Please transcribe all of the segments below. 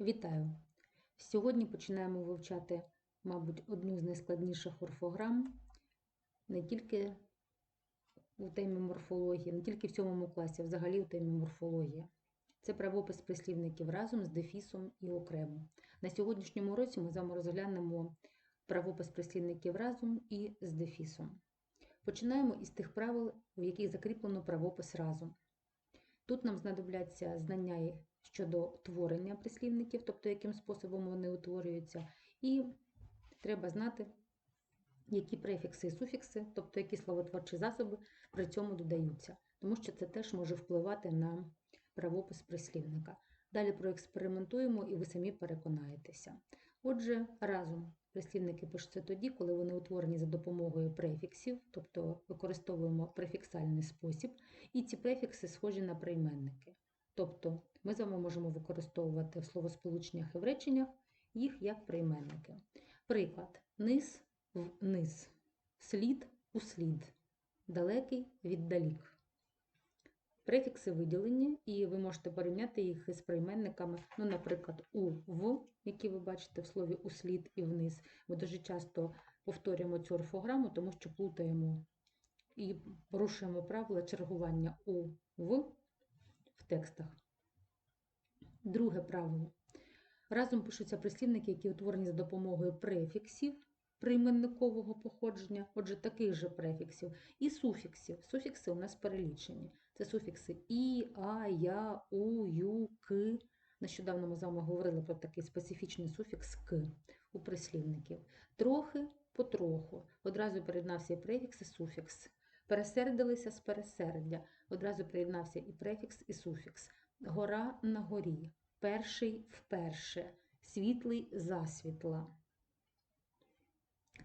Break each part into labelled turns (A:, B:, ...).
A: Вітаю! Сьогодні починаємо вивчати, мабуть, одну з найскладніших орфограм не тільки у темі морфології, не тільки в сьомому класі, а взагалі у темі морфології. Це правопис прислівників разом з дефісом і окремо. На сьогоднішньому уроці ми з вами розглянемо правопис прислівників разом і з дефісом. Починаємо із тих правил, в яких закріплено правопис разом. Тут нам знадобляться знання щодо творення прислівників, тобто яким способом вони утворюються, і треба знати, які префікси і суфікси, тобто які словотворчі засоби при цьому додаються, тому що це теж може впливати на правопис прислівника. Далі проекспериментуємо і ви самі переконаєтеся. Отже, разом прислівники пишуться тоді, коли вони утворені за допомогою префіксів, тобто використовуємо префіксальний спосіб, і ці префікси схожі на прийменники. Тобто ми з вами можемо використовувати в словосполученнях і в реченнях їх як прийменники. Приклад: низ в низ, слід у слід, далекий віддалік. Префікси виділені, і ви можете порівняти їх із прийменниками, ну, наприклад, у в, які ви бачите в слові услід і вниз. Ми дуже часто повторюємо цю орфограму, тому що плутаємо і порушуємо правила чергування у в текстах. Друге правило. Разом пишуться прислівники, які утворені за допомогою префіксів прийменникового походження, отже, таких же префіксів, і суфіксів. Суфікси у нас перелічені. Це суфікси і, а, я, у, ю, к. Нещодавно ми з вами говорили про такий специфічний суфікс к у прислівників. Трохи потроху. Одразу переднався і префікс, і суфікс. Пересердилися з пересердя. Одразу приєднався і префікс, і суфікс. Гора на горі, перший вперше, світлий засвітла.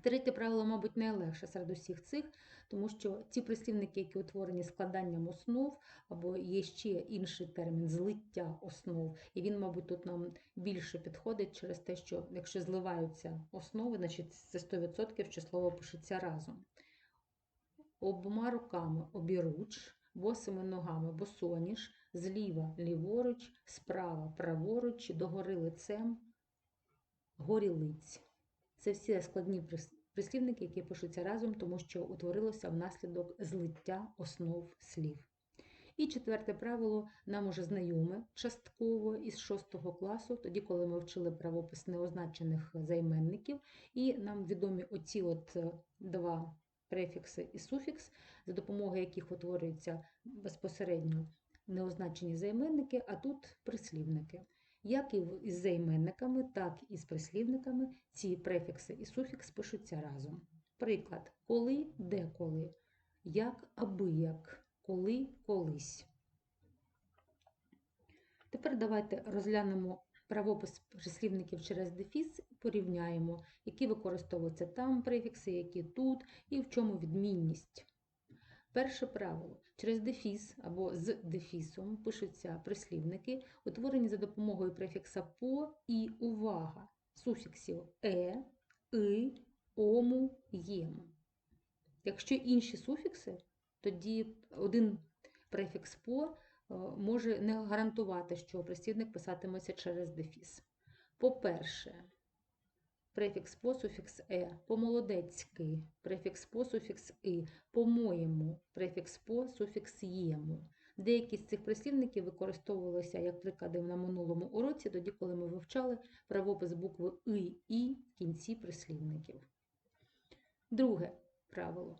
A: Третє правило, мабуть, найлегше серед усіх цих, тому що ці прислівники, які утворені складанням основ, або є ще інший термін злиття основ, і він, мабуть, тут нам більше підходить через те, що якщо зливаються основи, значить це 100% що слово пишеться разом. Обома руками обіруч, босими ногами босоніж, зліва ліворуч, справа праворуч, догори лицем, горілиць. Це всі складні прислівники, які пишуться разом, тому що утворилося внаслідок злиття основ слів. І четверте правило нам уже знайоме частково із 6 класу, тоді, коли ми вчили правопис неозначених займенників, і нам відомі оці от два префікси і суфікс, за допомогою яких утворюються безпосередньо неозначені займенники, а тут прислівники. Як і із займенниками, так і з прислівниками ці префікси і суфікс пишуться разом. Приклад, коли, деколи, як аби як, коли, колись. Тепер давайте розглянемо правопис прислівників через дефіс порівняємо, які використовуються там префікси, які тут, і в чому відмінність. Перше правило. Через дефіс або з дефісом пишуться прислівники, утворені за допомогою префікса по і увага, суфіксів е, и, ому, єм. Якщо інші суфікси, тоді один префікс по може не гарантувати, що прислівник писатиметься через дефіс. По-перше, префікс по суфікс е, по-молодецьки, префікс по суфікс и, по-моєму, префікс по суфікс єму. Деякі з цих прислівників використовувалися як приклади на минулому уроці, тоді, коли ми вивчали правопис букви И і в кінці прислівників. Друге правило.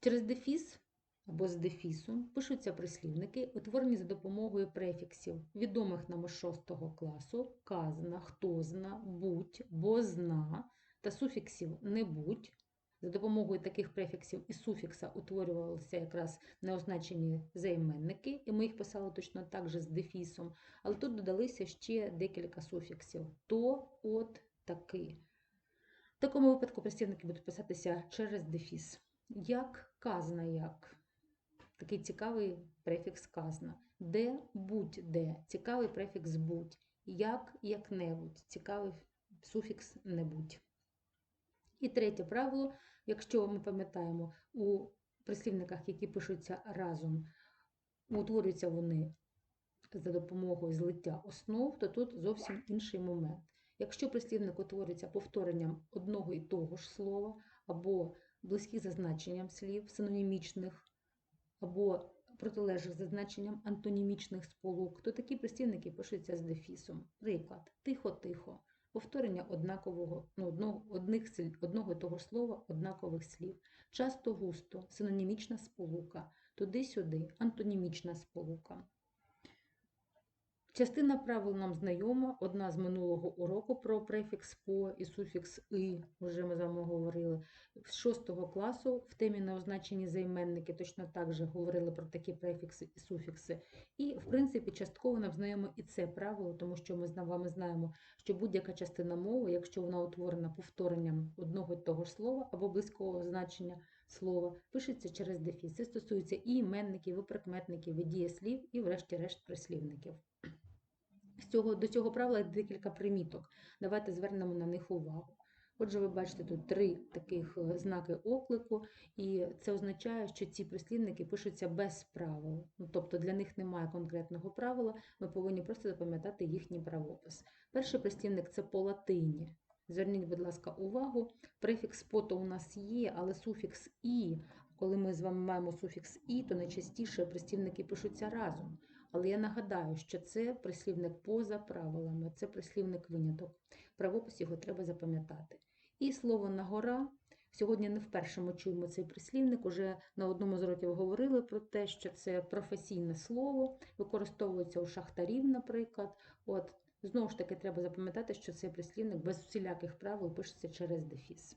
A: Через дефіс або з дефісом пишуться прислівники, утворені за допомогою префіксів, відомих нам із 6 класу, казна, хтозна, будь, бозна та суфіксів не будь. За допомогою таких префіксів і суфікса утворювалися якраз неозначені займенники, і ми їх писали точно так же з дефісом, але тут додалися ще декілька суфіксів то, от, таки. В такому випадку прислівники будуть писатися через дефіс. Як казна як. Такий цікавий префікс казна. Де будь-де, цікавий префікс будь. Як як-небудь, цікавий суфікс небудь. І третє правило, якщо ми пам'ятаємо, у прислівниках, які пишуться разом, утворюються вони за допомогою злиття основ, то тут зовсім інший момент. Якщо прислівник утворюється повторенням одного і того ж слова, або близьких за значенням слів, синонімічних, або протилежних зазначенням антонімічних сполук, то такі прислівники пишуться з дефісом. Приклад тихо-тихо, повторення однакового, ну, одного, одних, одного того ж слова, однакових слів. Часто густо, синонімічна сполука, туди-сюди, антонімічна сполука. Частина правил нам знайома, одна з минулого уроку про префікс по і суфікс «и», вже ми з вами говорили. З 6 класу в темі неозначені займенники точно так же говорили про такі префікси і суфікси. І, в принципі, частково нам знайомо і це правило, тому що ми з вами знаємо, що будь-яка частина мови, якщо вона утворена повторенням одного і того ж слова або близького значення слова, пишеться через дефіс. Це стосується і іменників, і прикметників, і дієслів, і, врешті-решт, прислівників. Цього, до цього правила декілька приміток. Давайте звернемо на них увагу. Отже, ви бачите тут три таких е, знаки оклику, і це означає, що ці прислівники пишуться без правил. Ну, тобто для них немає конкретного правила, ми повинні просто запам'ятати їхній правопис. Перший прислівник це по латині. Зверніть, будь ласка, увагу. Префікс пото у нас є, але суфікс і, коли ми з вами маємо суфікс і, то найчастіше прислівники пишуться разом. Але я нагадаю, що це прислівник поза правилами, це прислівник виняток. Правопис його треба запам'ятати. І слово нагора. Сьогодні не вперше ми чуємо цей прислівник. Уже на одному з уроків говорили про те, що це професійне слово, використовується у шахтарів, наприклад. От знову ж таки, треба запам'ятати, що цей прислівник без всіляких правил пишеться через дефіс.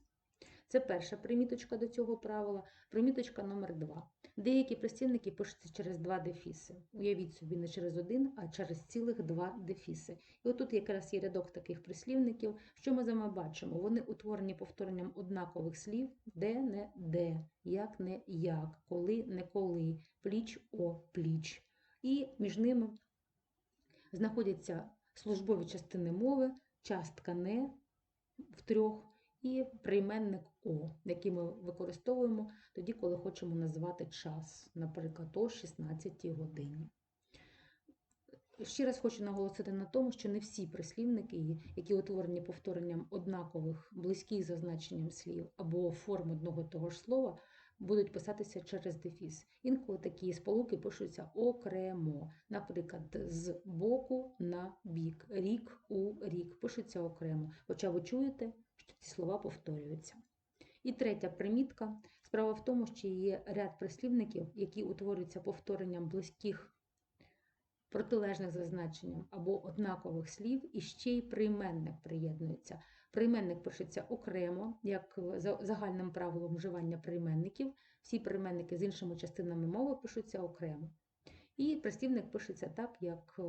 A: Це перша приміточка до цього правила. Приміточка номер два. Деякі прислівники пишуться через два дефіси. Уявіть собі, не через один, а через цілих два дефіси. І отут якраз є рядок таких прислівників. Що ми з вами бачимо? Вони утворені повторенням однакових слів, де не де, як не як, коли не коли, пліч о пліч. І між ними знаходяться службові частини мови, частка не в трьох і прийменник О, який ми використовуємо тоді, коли хочемо назвати час, наприклад, о 16 годині. Ще раз хочу наголосити на тому, що не всі прислівники, які утворені повторенням однакових, близьких за значенням слів або форм одного того ж слова, будуть писатися через дефіс. Інколи такі сполуки пишуться окремо, наприклад, з боку на бік, рік у рік пишуться окремо. Хоча ви чуєте, що ці слова повторюються. І третя примітка. Справа в тому, що є ряд прислівників, які утворюються повторенням близьких протилежних за значенням або однакових слів, і ще й прийменник приєднується. Прийменник пишеться окремо, як за загальним правилом вживання прийменників. Всі прийменники з іншими частинами мови пишуться окремо. І прислівник пишеться так, як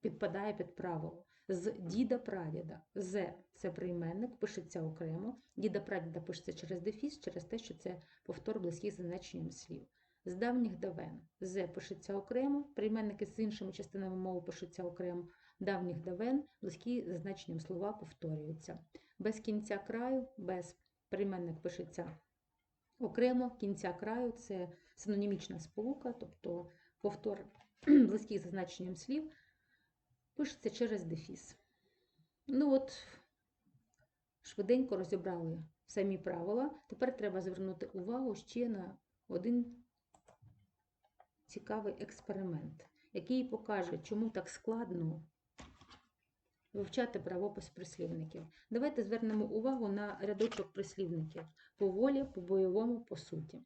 A: підпадає під правило. З діда прадіда. З це прийменник, пишеться окремо. Діда прадіда пишеться через дефіс, через те, що це повтор близьких значенням слів. З давніх давен. З пишеться окремо, прийменники з іншими частинами мови пишуться окремо. Давніх давен, близькі за значенням слова повторюються. Без кінця краю, без прийменник пишеться окремо, кінця краю це синонімічна сполука, тобто повтор близьких за значенням слів пишеться через дефіс. Ну от, швиденько розібрали самі правила. Тепер треба звернути увагу ще на один цікавий експеримент, який покаже, чому так складно вивчати правопис прислівників. Давайте звернемо увагу на рядочок прислівників по волі, по бойовому, по суті.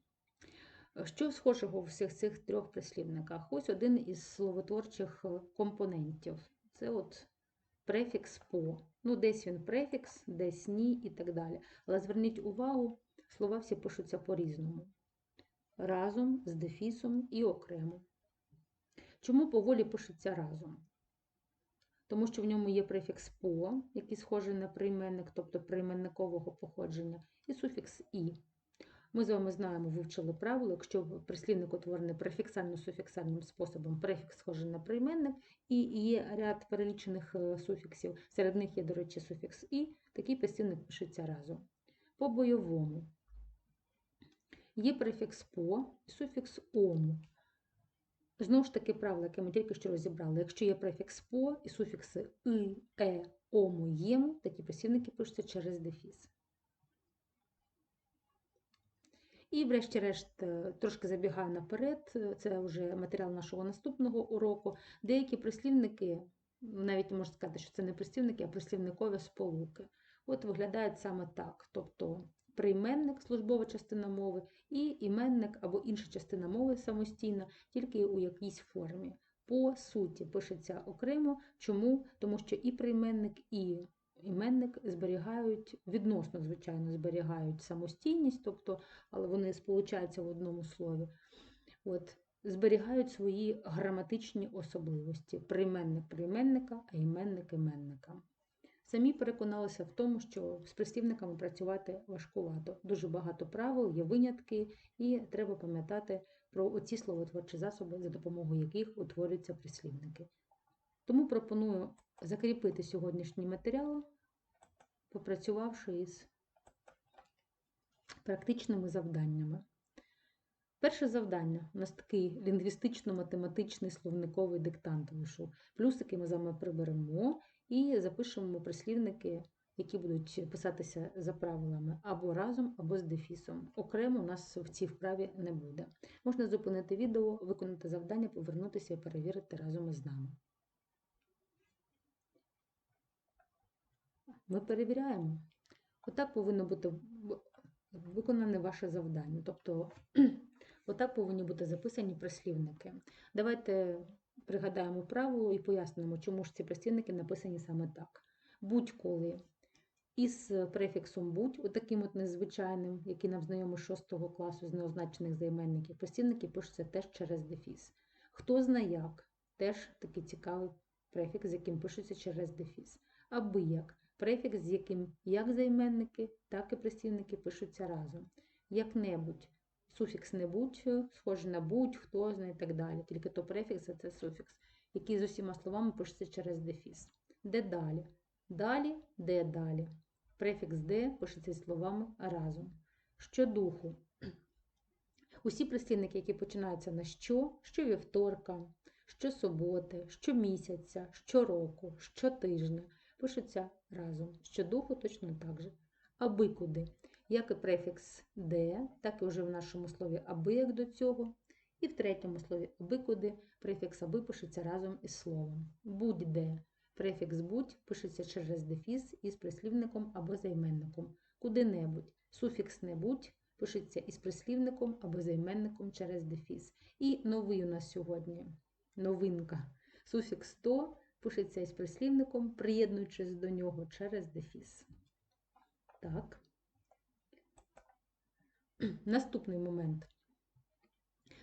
A: Що схожого у всіх цих трьох прислівниках? Ось один із словотворчих компонентів. Це от префікс по. Ну, десь він префікс, десь ні і так далі. Але зверніть увагу, слова всі пишуться по-різному. Разом, з дефісом і окремо. Чому поволі пишеться разом? Тому що в ньому є префікс по, який схожий на прийменник, тобто прийменникового походження, і суфікс і. Ми з вами знаємо, вивчили правило, якщо прислівник утворений префіксально-суфіксальним способом, префікс схожий на прийменник, і є ряд перелічених суфіксів, серед них є, до речі, суфікс і, такий прислівник пишеться разом. По бойовому є префікс по і суфікс ому. Знову ж таки, правило, яке ми тільки що розібрали. Якщо є префікс по і суфікси и, е, ому, єму, такі прислівники пишуться через дефіс. І, врешті-решт, е, трошки забігаю наперед, це вже матеріал нашого наступного уроку. Деякі прислівники, навіть можна сказати, що це не прислівники, а прислівникові сполуки. От виглядають саме так. Тобто прийменник, службова частина мови, і іменник або інша частина мови самостійна, тільки у якійсь формі. По суті, пишеться окремо. Чому? Тому що і прийменник, і іменник зберігають, відносно, звичайно, зберігають самостійність, тобто, але вони сполучаються в одному слові. От, зберігають свої граматичні особливості. Прийменник прийменника, а іменник іменника. Самі переконалися в тому, що з прислівниками працювати важкувато. Дуже багато правил, є винятки, і треба пам'ятати про оці словотворчі засоби, за допомогою яких утворюються прислівники. Тому пропоную закріпити сьогоднішній матеріал, попрацювавши із практичними завданнями. Перше завдання у нас такий лінгвістично-математичний словниковий диктант вийшов. Плюсики ми з вами приберемо і запишемо прислівники, які будуть писатися за правилами або разом, або з дефісом. Окремо у нас в цій вправі не буде. Можна зупинити відео, виконати завдання, повернутися і перевірити разом із нами. Ми перевіряємо. Отак повинно бути виконане ваше завдання. Тобто, отак повинні бути записані прислівники. Давайте пригадаємо правило і пояснимо, чому ж ці прислівники написані саме так. Будь-коли із префіксом будь, отаким от незвичайним, який нам знайомий з 6 класу з неозначених займенників, прислівники пишуться теж через дефіс. Хто знає як, теж такий цікавий префікс, з яким пишуться через дефіс. Аби як префікс, з яким як займенники, так і прислівники пишуться разом. Як-небудь суфікс не будь, схоже на будь, хто знає і так далі. Тільки то префікс, а це суфікс, який з усіма словами пишеться через дефіс. Де далі? Далі, де далі. Префікс де пишеться словами разом. Щодуху. Усі прислівники, які починаються на що, щовівторка, щосуботи, щомісяця, щороку, щотижня, пишуться разом. Щодуху точно так же. Аби куди. Як і префікс де, так і вже в нашому слові аби як до цього. І в третьому слові аби куди префікс аби пишеться разом із словом. Будь-де. Префікс будь пишеться через дефіс із прислівником або займенником. Куди-небудь. Суфікс не будь пишеться із прислівником або займенником через дефіс. І новий у нас сьогодні новинка. Суфікс то пишеться із прислівником, приєднуючись до нього через дефіс. Так. Наступний момент.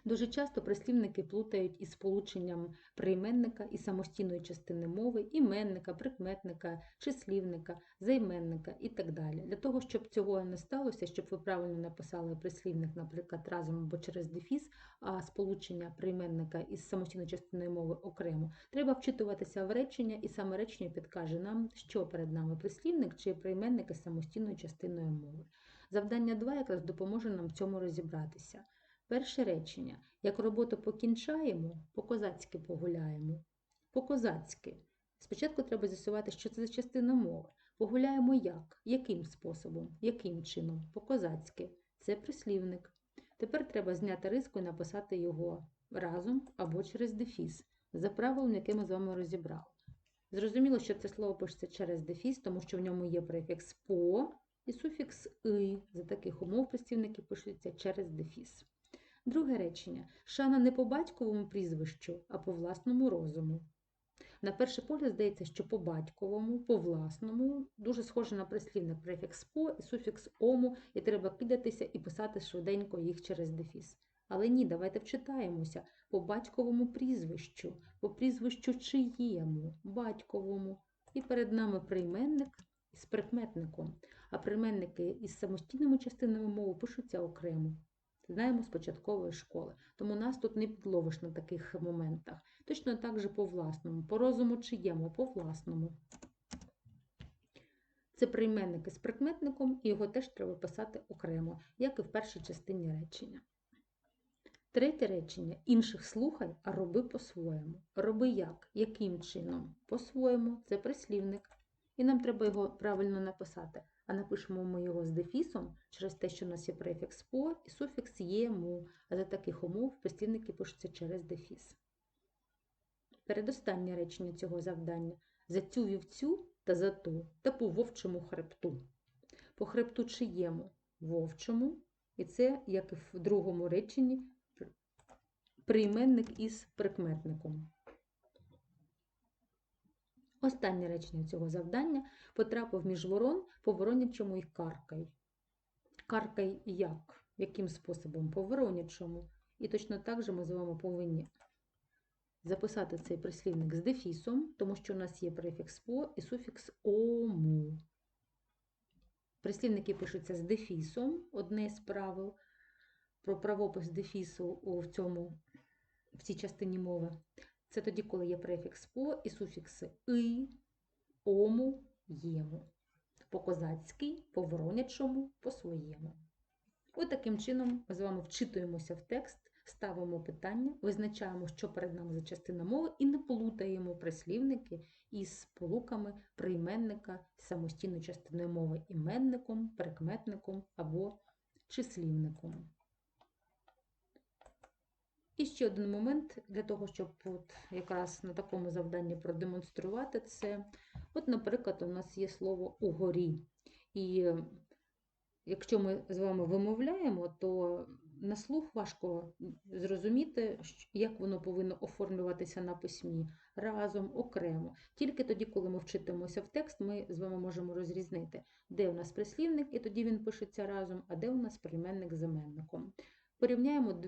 A: Дуже часто прислівники плутають із сполученням прийменника і самостійної частини мови, іменника, прикметника, числівника, займенника і так далі. Для того, щоб цього не сталося, щоб ви правильно написали прислівник, наприклад, разом або через дефіс, а сполучення прийменника із самостійною частиною мови окремо, треба вчитуватися в речення, і саме речення підкаже нам, що перед нами прислівник чи прийменник із самостійною частиною мови. Завдання 2 якраз допоможе нам в цьому розібратися. Перше речення. Як роботу покінчаємо, по-козацьки погуляємо. По-козацьки. Спочатку треба з'ясувати, що це за частина мови. Погуляємо як? Яким способом? Яким чином? По-козацьки. Це прислівник. Тепер треба зняти риску і написати його разом або через дефіс, за правилом, яке ми з вами розібрали. Зрозуміло, що це слово пишеться через дефіс, тому що в ньому є префікс по і суфікс «и». За таких умов прислівники пишуться через дефіс. Друге речення. Шана не по батьковому прізвищу, а по власному розуму. На перший погляд здається, що по батьковому, по власному, дуже схоже на прислівник префікс по і суфікс ому, і треба кидатися і писати швиденько їх через дефіс. Але ні, давайте вчитаємося по батьковому прізвищу, по прізвищу чиєму, батьковому. І перед нами прийменник із прикметником, а прийменники із самостійними частинами мови пишуться окремо. Знаємо з початкової школи. Тому нас тут не підловиш на таких моментах. Точно так же по власному, по розуму чиєму, по власному. Це прийменники з прикметником, і його теж треба писати окремо, як і в першій частині речення. Третє речення. Інших слухай, а роби по-своєму. Роби як? Яким чином? По-своєму. Це прислівник. І нам треба його правильно написати. А напишемо ми його з дефісом через те, що у нас є префікс по і суфікс єму. А за таких умов прислівники пишуться через дефіс. Передостаннє речення цього завдання. За цю вівцю та за ту та по вовчому хребту. По хребту чиєму? Вовчому. І це, як і в другому реченні, прийменник із прикметником. Останнє речення цього завдання потрапив між ворон по воронячому і каркай. Каркай як? Яким способом? По воронячому. І точно так же ми з вами повинні записати цей прислівник з дефісом, тому що у нас є префікс по і суфікс ому. Прислівники пишуться з дефісом, одне з правил про правопис дефісу в, цьому, в цій частині мови. Це тоді, коли є префікс по і суфікси и, ому, єму. По козацькій, по воронячому, по своєму. Ось таким чином ми з вами вчитуємося в текст, ставимо питання, визначаємо, що перед нами за частина мови, і не плутаємо прислівники із сполуками прийменника самостійної частини мови іменником, прикметником або числівником. І ще один момент для того, щоб от якраз на такому завданні продемонструвати це. От, наприклад, у нас є слово угорі. І якщо ми з вами вимовляємо, то на слух важко зрозуміти, як воно повинно оформлюватися на письмі разом, окремо. Тільки тоді, коли ми вчитимося в текст, ми з вами можемо розрізнити, де у нас прислівник, і тоді він пишеться разом, а де у нас прийменник з іменником. Порівняємо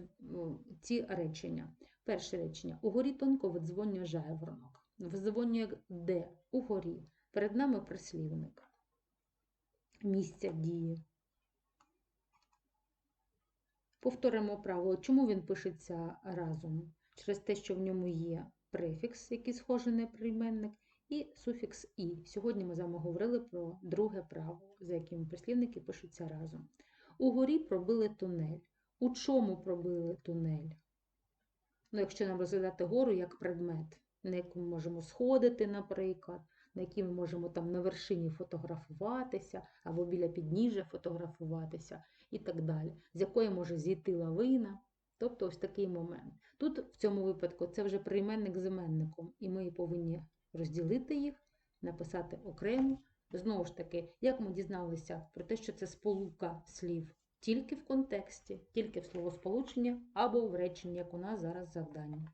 A: ці речення. Перше речення. Угорі тонко видзвонює жайворонок. Вдзвонює де? Угорі. Перед нами прислівник. Місця дії. Повторимо правило, чому він пишеться разом? Через те, що в ньому є префікс, який схожий на прийменник, і суфікс і. Сьогодні ми з вами говорили про друге правило, за яким прислівники пишуться разом. Угорі пробили тунель. У чому пробили тунель? Ну, Якщо нам розглядати гору як предмет, на яку ми можемо сходити, наприклад, на якій ми можемо там на вершині фотографуватися, або біля підніжжя фотографуватися і так далі, з якої може зійти лавина. Тобто ось такий момент. Тут, в цьому випадку, це вже прийменник з іменником, і ми повинні розділити їх, написати окремо. Знову ж таки, як ми дізналися про те, що це сполука слів тільки в контексті, тільки в словосполученні або в реченні, як у нас зараз завдання.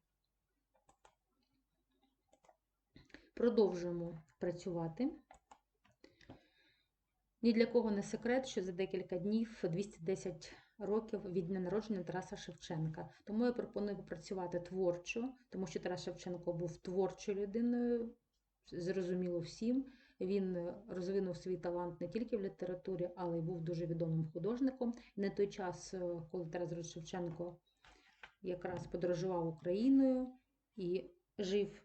A: Продовжуємо працювати. Ні для кого не секрет, що за декілька днів 210 років від дня народження Тараса Шевченка. Тому я пропоную попрацювати творчо, тому що Тарас Шевченко був творчою людиною, зрозуміло всім. Він розвинув свій талант не тільки в літературі, але й був дуже відомим художником. На той час, е, коли Тарас Шевченко якраз подорожував Україною і жив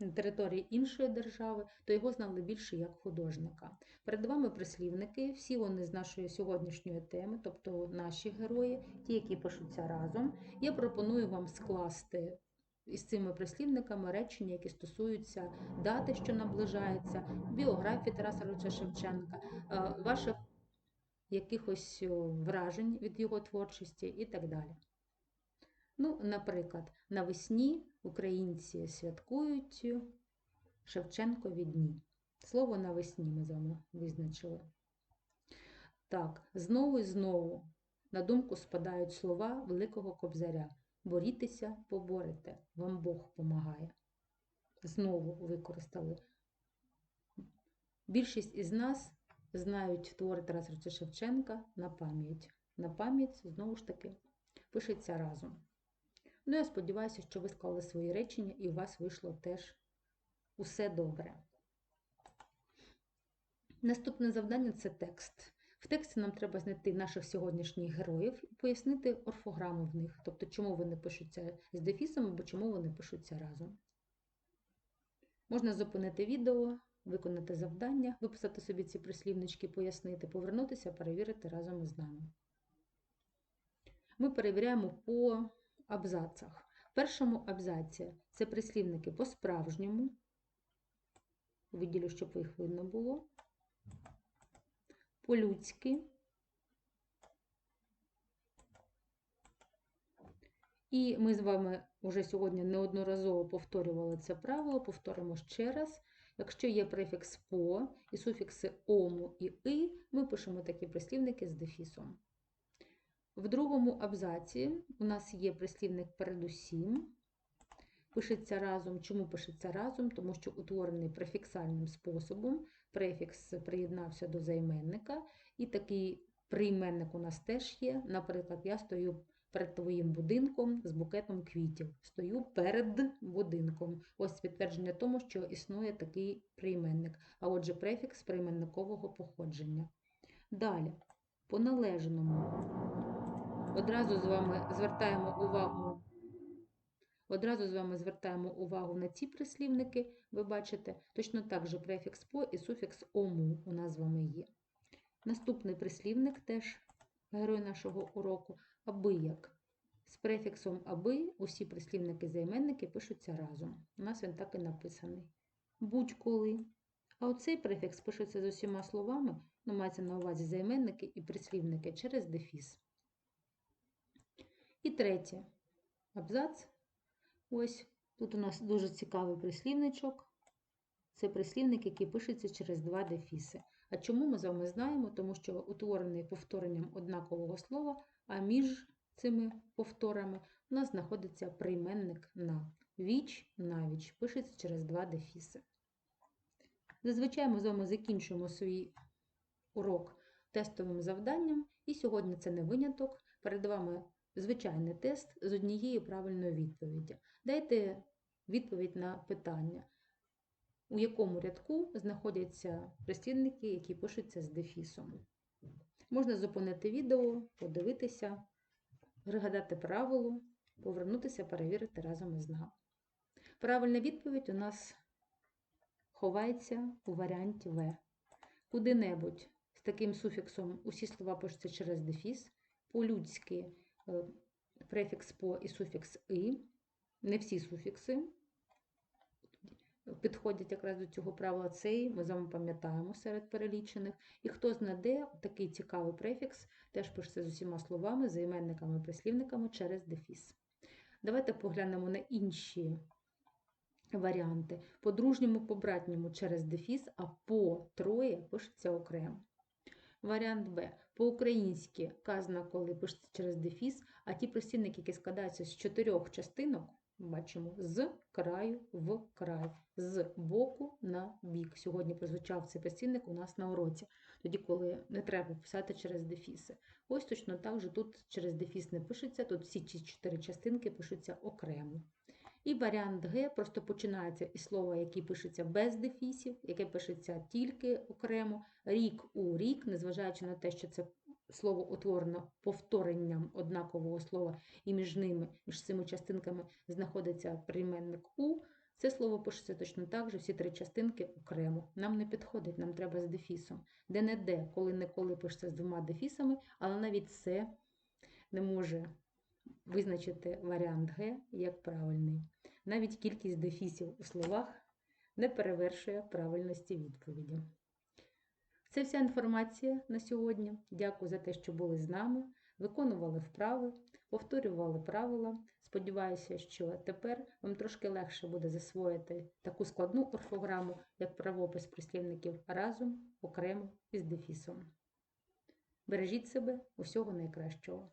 A: на території іншої держави, то його знали більше як художника. Перед вами прислівники, всі вони з нашої сьогоднішньої теми, тобто наші герої, ті, які пишуться разом. Я пропоную вам скласти із цими прислівниками речення, які стосуються дати, що наближається, біографії Тараса Руча Шевченка, е, ваших якихось вражень від його творчості і так далі. Ну, Наприклад, навесні українці святкують Шевченкові дні. Слово навесні ми з вами визначили. Так, знову і знову на думку спадають слова Великого Кобзаря. Борітеся, поборете, вам Бог помагає. Знову використали. Більшість із нас знають твори Тараса Шевченка на пам'ять. На пам'ять, знову ж таки, пишеться разом. Ну, я сподіваюся, що ви склали свої речення і у вас вийшло теж усе добре. Наступне завдання це текст. В тексті нам треба знайти наших сьогоднішніх героїв і пояснити орфограми в них, тобто, чому вони пишуться з дефісом або чому вони пишуться разом. Можна зупинити відео, виконати завдання, виписати собі ці прислівнички, пояснити, повернутися, перевірити разом із нами. Ми перевіряємо по абзацах. В першому абзаці це прислівники по-справжньому. Виділю, щоб їх видно було. По-людськи. І ми з вами вже сьогодні неодноразово повторювали це правило, повторимо ще раз. Якщо є префікс по і суфікси ому і и, ми пишемо такі прислівники з дефісом. В другому абзаці у нас є прислівник передусім. Пишеться разом. Чому пишеться разом? Тому що утворений префіксальним способом. Префікс приєднався до займенника, і такий прийменник у нас теж є. Наприклад, я стою перед твоїм будинком з букетом квітів. Стою перед будинком. Ось підтвердження тому, що існує такий прийменник. А отже, префікс прийменникового походження. Далі, по належному. Одразу з вами звертаємо увагу. Одразу з вами звертаємо увагу на ці прислівники. Ви бачите, точно так же префікс по і суфікс ому у нас з вами є. Наступний прислівник теж герой нашого уроку аби як. З префіксом аби усі прислівники займенники пишуться разом. У нас він так і написаний. Будь-коли. А оцей префікс пишеться з усіма словами, ну, мається на увазі займенники і прислівники через дефіс. І третє. Абзац. Ось тут у нас дуже цікавий прислівничок. Це прислівник, який пишеться через два дефіси. А чому ми з вами знаємо? Тому що утворений повторенням однакового слова, а між цими повторами у нас знаходиться прийменник на. Віч, навіч, пишеться через два дефіси. Зазвичай ми з вами закінчуємо свій урок тестовим завданням, і сьогодні це не виняток. Перед вами звичайний тест з однією правильною відповіддю. Дайте відповідь на питання, у якому рядку знаходяться прислівники, які пишуться з дефісом. Можна зупинити відео, подивитися, пригадати правило, повернутися, перевірити разом із нами. Правильна відповідь у нас ховається у варіанті В. Куди-небудь з таким суфіксом усі слова пишуться через дефіс, по-людськи префікс по і суфікс и, не всі суфікси підходять якраз до цього правила цей, ми з вами пам'ятаємо серед перелічених. І хто знаде, такий цікавий префікс теж пишеться з усіма словами, займенниками, прислівниками через дефіс. Давайте поглянемо на інші варіанти. По дружньому, по братньому через дефіс, а по троє пишеться окремо. Варіант Б. По-українськи казна, коли пишеться через дефіс, а ті прислівники, які складаються з чотирьох частинок, бачимо з краю в край, з боку на бік. Сьогодні прозвучав цей прислівник у нас на уроці, тоді, коли не треба писати через дефіси. Ось точно так же тут через дефіс не пишеться, тут всі ці чотири частинки пишуться окремо. І варіант Г просто починається із слова, яке пишеться без дефісів, яке пишеться тільки окремо, рік у рік, незважаючи на те, що це слово утворено повторенням однакового слова, і між ними, між цими частинками, знаходиться прийменник У. Це слово пишеться точно так же, всі три частинки окремо. Нам не підходить, нам треба з дефісом. Де не де, коли-неколи пишеться з двома дефісами, але навіть це не може визначити варіант Г як правильний. Навіть кількість дефісів у словах не перевершує правильності відповіді. Це вся інформація на сьогодні. Дякую за те, що були з нами, виконували вправи, повторювали правила. Сподіваюся, що тепер вам трошки легше буде засвоїти таку складну орфограму, як правопис прислівників разом, окремо і з дефісом. Бережіть себе, усього найкращого!